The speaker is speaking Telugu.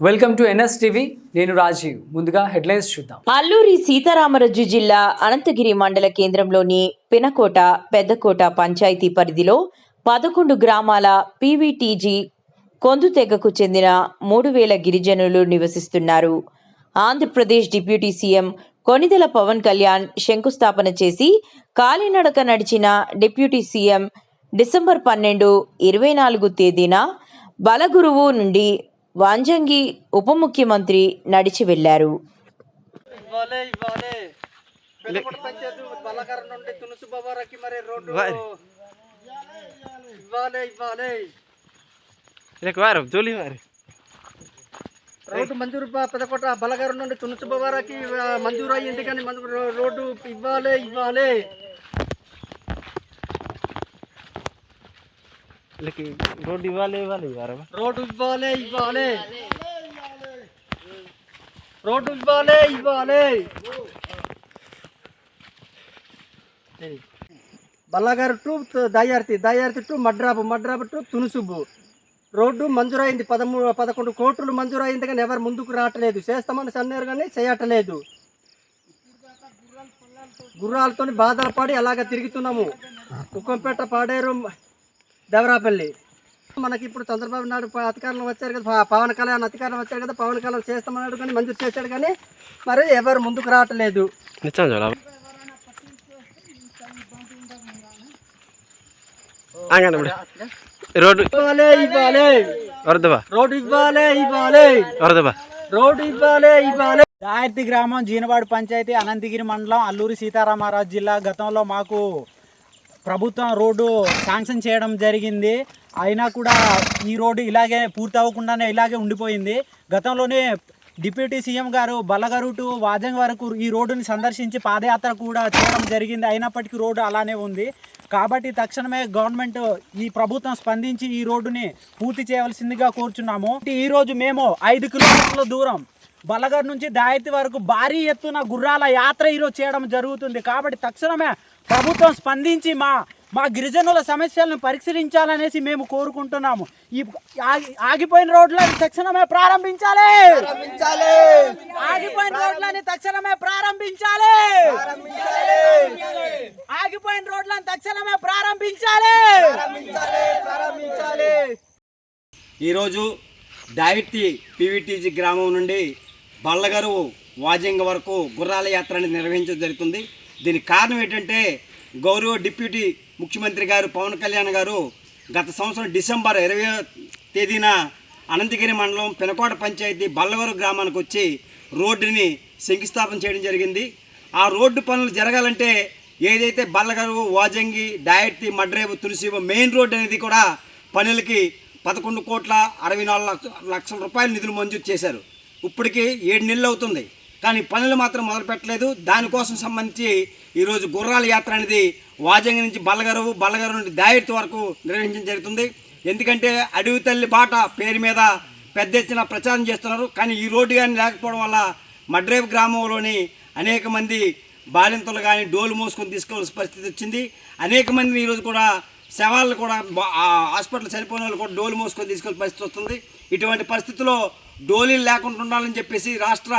Welcome to NS TV. నేను రాజీవ్. ముందుగా హెడ్లైన్స్ చూద్దాం. అల్లూరి సీతారామరాజు జిల్లా అనంతగిరి మండల కేంద్రంలోని పినకోట పెద్దకోట పంచాయతీ పరిధిలో పదకొండు గ్రామాల పీవీటీజీ కొందుతెగకు చెందిన మూడు వేల గిరిజనులు నివసిస్తున్నారు. ఆంధ్రప్రదేశ్ డిప్యూటీ సీఎం కొనిదెల పవన్ కళ్యాణ్ శంకుస్థాపన చేసి కాలినడక నడిచిన డిప్యూటీ సీఎం డిసెంబర్ పన్నెండు ఇరవై నాలుగు తేదీన బలగురువు నుండి వాంజంగి ఉప ముఖ్యమంత్రి నడిచి వెళ్ళారు రోడ్డు. మంజూరు ప- పెద్దకోట బల్లగార నుండి తునుసు బాబారాకి మంజూరు అయ్యింది కానీ మంజూరు రోడ్డు ఇవ్వాలి ఇవ్వాలి. వీళ్ళకి రోడ్డు ఇవ్వాలి ఇవ్వాలి వారు రోడ్డు ఇవ్వాలి ఇవ్వాలి రోడ్డు ఇవ్వాలి ఇవ్వాలి బల్లగారు టు దయార్తి దయార్తి టు మడ్రాబు మడ్రాబు టు తునుసుబు రోడ్డు మంజూరైంది పదమూడు పదకొండు కోట్లు మంజూరైంది కానీ ఎవరు ముందుకు రావట్లేదు. చేస్తామని అన్నారు కానీ చేయట్లేదు. గుర్రాలతో బాధలు పడి అలాగ తిరుగుతున్నాము. కుక్కంపేట పాడేరు దేవరాపల్లి. మనకి ఇప్పుడు చంద్రబాబు నాయుడు అధికారంలో వచ్చారు కదా పవన్ కళ్యాణ్ అధికారంలో వచ్చారు కదా పవన్ కళ్యాణ్ చేస్తామన్నాడు కానీ మంజూరు చేశాడు కానీ మరి ఎవరు ముందుకు రావట్లేదు. నిచ్చాను చూడ ఆగండి ఇప్పుడు. రోడ్డు ఇవ్వాలి ఇవ్వాలి. వరదబా రోడ్డు ఇవ్వాలి ఇవ్వాలి. వరదబా రోడ్డు ఇవ్వాలి ఇవ్వాలి. దాయర్తి గ్రామం జీనవాడు పంచాయతీ అనంతగిరి మండలం అల్లూరి సీతారామరాజు జిల్లా. గతంలో మాకు ప్రభుత్వం రోడ్డు శాంక్షన్ చేయడం జరిగింది. అయినా కూడా ఈ రోడ్డు ఇలాగే పూర్తి అవ్వకుండానే ఇలాగే ఉండిపోయింది. గతంలోనే డిప్యూటీ సీఎం గారు బల్లగారు టు వాజంగ్ వరకు ఈ రోడ్డుని సందర్శించి పాదయాత్ర కూడా చేయడం జరిగింది. అయినప్పటికీ రోడ్డు అలానే ఉంది. కాబట్టి తక్షణమే గవర్నమెంట్ ఈ ప్రభుత్వం స్పందించి ఈ రోడ్డుని పూర్తి చేయవలసిందిగా కోరుచున్నాము. ఈ రోజు మేము ఐదు కిలోమీటర్ల దూరం బలగర్ నుంచి దాయతి వరకు భారీ ఎత్తున గుర్రాల యాత్ర ఈరోజు చేయడం జరుగుతుంది. కాబట్టి తక్షణమే ప్రభుత్వం స్పందించి మా మా గిరిజనుల సమస్యలను పరిశీలించాలనేసి మేము కోరుకుంటున్నాము. ఈ ఆగి- ఆగిపోయిన రోడ్లను తక్షణమే ప్రారంభించాలి! ఆగిపోయిన రోడ్లని తక్షణమే ప్రారంభించాలి! ఆగిపోయిన రోడ్లను తక్షణమే ప్రారంభించాలి! ఈరోజు డైటి పీవీటీజీ గ్రామం నుండి బళ్ళగారు వాజింగ్ వరకు గుర్రాల యాత్ర అనేది నిర్వహించడం జరుగుతుంది. దీనికి కారణం ఏంటంటే గౌరవ డిప్యూటీ ముఖ్యమంత్రి గారు పవన్ కళ్యాణ్ గారు గత సంవత్సరం డిసెంబర్ ఇరవై తేదీన అనంతగిరి మండలం పినకోట పంచాయతీ బల్లవరు గ్రామానికి వచ్చి రోడ్డుని శంకుస్థాపన చేయడం జరిగింది. ఆ రోడ్డు పనులు జరగాలంటే ఏదైతే బల్లగరు వాజంగి డాయర్తి మడ్రేవు తులసి మెయిన్ రోడ్డు అనేది కూడా పనులకి పదకొండు కోట్ల అరవై నాలుగు లక్ష లక్షల రూపాయలు నిధులు మంజూరు చేశారు. ఇప్పటికి ఏడు నెలలు అవుతుంది. కానీ పనులు మాత్రం మొదలు పెట్టలేదు దానికోసం సంబంధించి ఈరోజు గుర్రాల యాత్ర అనేది వాజంగి నుంచి బల్లగరువు బల్లగరు నుండి దాయర్తి వరకు నిర్వహించడం జరుగుతుంది. ఎందుకంటే అడవి తల్లి బాట పేరు మీద పెద్ద ఎత్తున ప్రచారం చేస్తున్నారు. కానీ ఈ రోడ్డు కానీ లేకపోవడం వల్ల మడ్రేవ్ గ్రామంలోని అనేక మంది బాలింతలు కానీ డోలు మోసుకొని తీసుకోవాల్సిన పరిస్థితి వచ్చింది. అనేక మందిని ఈరోజు కూడా శవాలను కూడా హాస్పిటల్ చనిపోయిన వాళ్ళు కూడా డోలు మోసుకొని తీసుకెళ్ళే పరిస్థితి వస్తుంది. ఇటువంటి పరిస్థితుల్లో డోలీలు లేకుండా ఉండాలని చెప్పేసి రాష్ట్ర